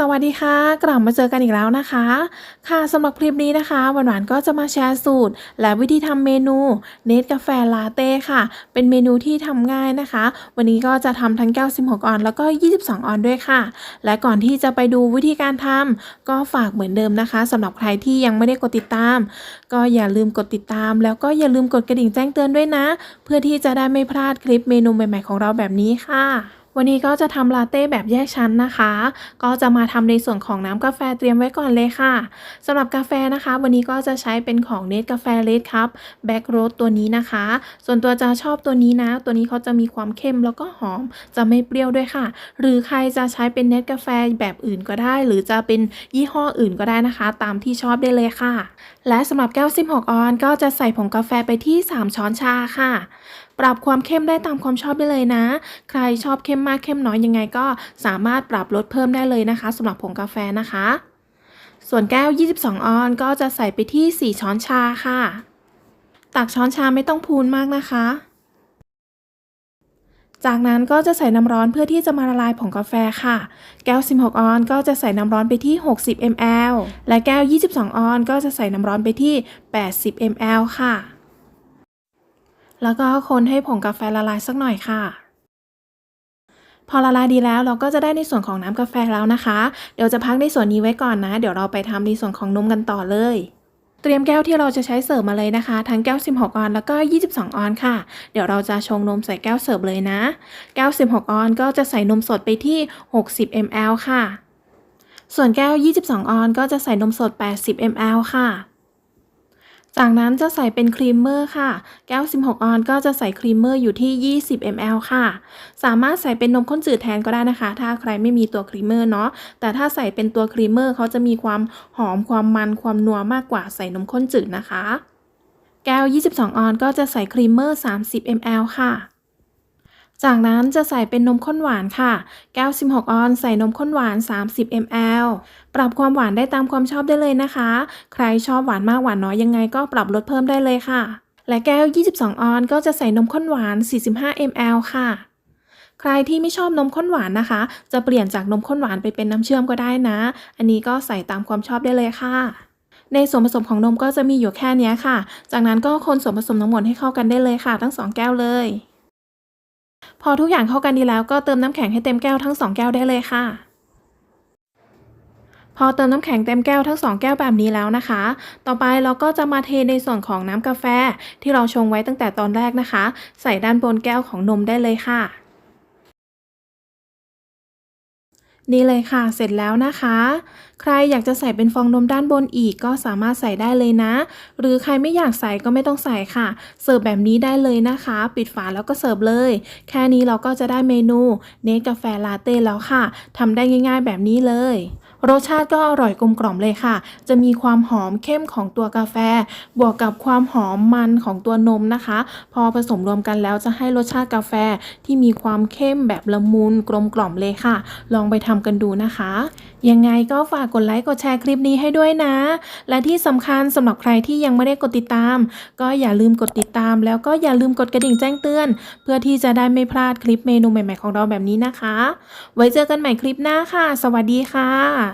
สวัสดีค่ะ กลับมาเจอกันอีกแล้วนะคะ ค่ะสำหรับคลิปนี้นะคะหวานๆก็จะมาแชร์สูตร และวิธีทำเมนูเนสกาแฟลาเต้ค่ะ เป็นเมนูที่ทำง่ายนะคะ วันนี้ก็จะทำทั้ง96ออนแล้วก็ 22 ออนด้วยค่ะ และก่อนที่จะไปดูวิธีการทำก็ฝากเหมือนเดิมนะคะสำหรับใครที่ยังไม่ได้กดติดตาม ก็อย่าลืมกดติดตาม แล้วก็อย่าลืมกดกระดิ่งแจ้งเตือนด้วยนะ เพื่อที่จะได้ไม่พลาดคลิปเมนูใหม่ ๆของเราแบบนี้ค่ะ วันนี้ก็จะทำลาเต้แบบแยกชั้นนะคะ ก็จะมาทำในส่วนของน้ำกาแฟเตรียมไว้ก่อนเลยค่ะสำหรับกาแฟนะคะ วันนี้ก็จะใช้เป็นของเน t กาแฟเลดครับแบ็กโรสตัวนี้นะคะ ส่วนตัวจะชอบตัวนี้นะ ตัวนี้เขาจะมีความเข้มแล้วก็หอมจะไม่เปรี้ยวด้วยค่ะ หรือใครจะใช้เป็นเน t กาแฟแบบอื่นก็ได้ หรือจะเป็นยี่ห้ออื่นก็ได้นะคะ ตามที่ชอบได้เลยค่ะ และสำหรับแก้ว 16 ออนก็จะใส่ผงกาแฟไปที่ 3 ช้อนชาค่ะ ปรับความเข้มได้ตามความชอบได้เลยนะ ใครชอบเข้มมากเข้มน้อยยังไงก็สามารถปรับลดเพิ่มได้เลยนะคะสำหรับผงกาแฟนะคะ ส่วนแก้ว 22 ออนก็จะใส่ไปที่ 4 ช้อนชาค่ะ ตักช้อนชาไม่ต้องพูนมากนะคะ จากนั้นก็จะใส่น้ำร้อนเพื่อที่จะมาละลายผงกาแฟค่ะ แก้ว 16 ออนก็จะใส่น้ำร้อนไปที่ 60 ml และแก้ว 22 ออนก็จะใส่น้ำร้อนไปที่ 80 ml ค่ะ แล้วก็คนให้ผงกาแฟละลายสักหน่อยค่ะ พอละลายดีแล้วเราก็จะได้ในส่วนของน้ำกาแฟแล้วนะคะ เดี๋ยวจะพักในส่วนนี้ไว้ก่อนนะ เดี๋ยวเราไปทำในส่วนของนมกันต่อเลย เตรียมแก้วที่เราจะใช้เสิร์ฟมาเลยนะคะ ทั้งแก้ว 16 ออนแล้วก็ 22 ออนค่ะ เดี๋ยวเราจะชงนมใส่แก้วเสิร์ฟเลยนะ แก้ว 16 ออนก็จะใส่นมสดไปที่ 60 ml ค่ะ ส่วนแก้ว 22 ออนก็จะใส่นมสด 80 ml ค่ะ จากนั้นจะใส่เป็นครีมเมอร์ค่ะ แก้ว 16 ออนก็จะใส่ครีมเมอร์อยู่ที่ 20 ml ค่ะ สามารถใส่เป็นนมข้นจืดแทนก็ได้นะคะ ถ้าใครไม่มีตัวครีมเมอร์เนาะ แต่ถ้าใส่เป็นตัวครีมเมอร์เขาจะมีความหอมความมันความนัวมากกว่าใส่นมข้นจืดนะคะ แก้ว 22 ออนก็จะใส่ครีมเมอร์ 30 ml ค่ะ จากนั้นจะใส่เป็นนมข้นหวานค่ะ แก้ว 16 ออนใส่นมข้นหวาน 30 ml ปรับความหวานได้ตามความชอบได้เลยนะคะ ใครชอบหวานมากหวานน้อยยังไงก็ปรับลดเพิ่มได้เลยค่ะ และแก้ว 22 ออนก็จะใส่นมข้นหวาน 45 ml ค่ะ ใครที่ไม่ชอบนมข้นหวานนะคะ จะเปลี่ยนจากนมข้นหวานไปเป็นน้ำเชื่อมก็ได้นะ อันนี้ก็ใส่ตามความชอบได้เลยค่ะในส่วนผสมของนมก็จะมีอยู่แค่นี้ค่ะ จากนั้นก็คนส่วนผสมทั้งหมดให้เข้ากันได้เลยค่ะ ทั้งสองแก้วเลย พอทุกอย่างเข้ากันดีแล้วก็เติมน้ำแข็งให้เต็มแก้วทั้งสองแก้วได้เลยค่ะ พอเติมน้ำแข็งเต็มแก้วทั้งสองแก้วแบบนี้แล้วนะคะ ต่อไปเราก็จะมาเทในส่วนของน้ำกาแฟที่เราชงไว้ตั้งแต่ตอนแรกนะคะ ใส่ด้านบนแก้วของนมได้เลยค่ะ นี่เลยค่ะ เสร็จแล้วนะคะ ใครอยากจะใส่เป็นฟองนมด้านบนอีกก็สามารถใส่ได้เลยนะ หรือใครไม่อยากใส่ก็ไม่ต้องใส่ค่ะ เสิร์ฟแบบนี้ได้เลยนะคะ ปิดฝาแล้วก็เสิร์ฟเลย แค่นี้เราก็จะได้เมนูเนสกาแฟลาเต้แล้วค่ะทำได้ง่าย ๆ แบบนี้เลย รสชาติก็อร่อยกลมกล่อมเลยค่ะ จะมีความหอมเข้มของตัวกาแฟ บวกกับความหอมมันของตัวนมนะคะ พอผสมรวมกันแล้วจะให้รสชาติกาแฟที่มีความเข้มแบบละมุนกลมกล่อมเลยค่ะ ลองไปทำกันดูนะคะ ยังไงก็ฝากกดไลค์กดแชร์คลิปนี้ให้ด้วยนะ และที่สำคัญสำหรับใครที่ยังไม่ได้กดติดตาม ก็อย่าลืมกดติดตาม แล้วก็อย่าลืมกดกระดิ่งแจ้งเตือน เพื่อที่จะได้ไม่พลาดคลิปเมนูใหม่ๆของเราแบบนี้นะคะ ไว้เจอกันใหม่คลิปหน้าค่ะ สวัสดีค่ะ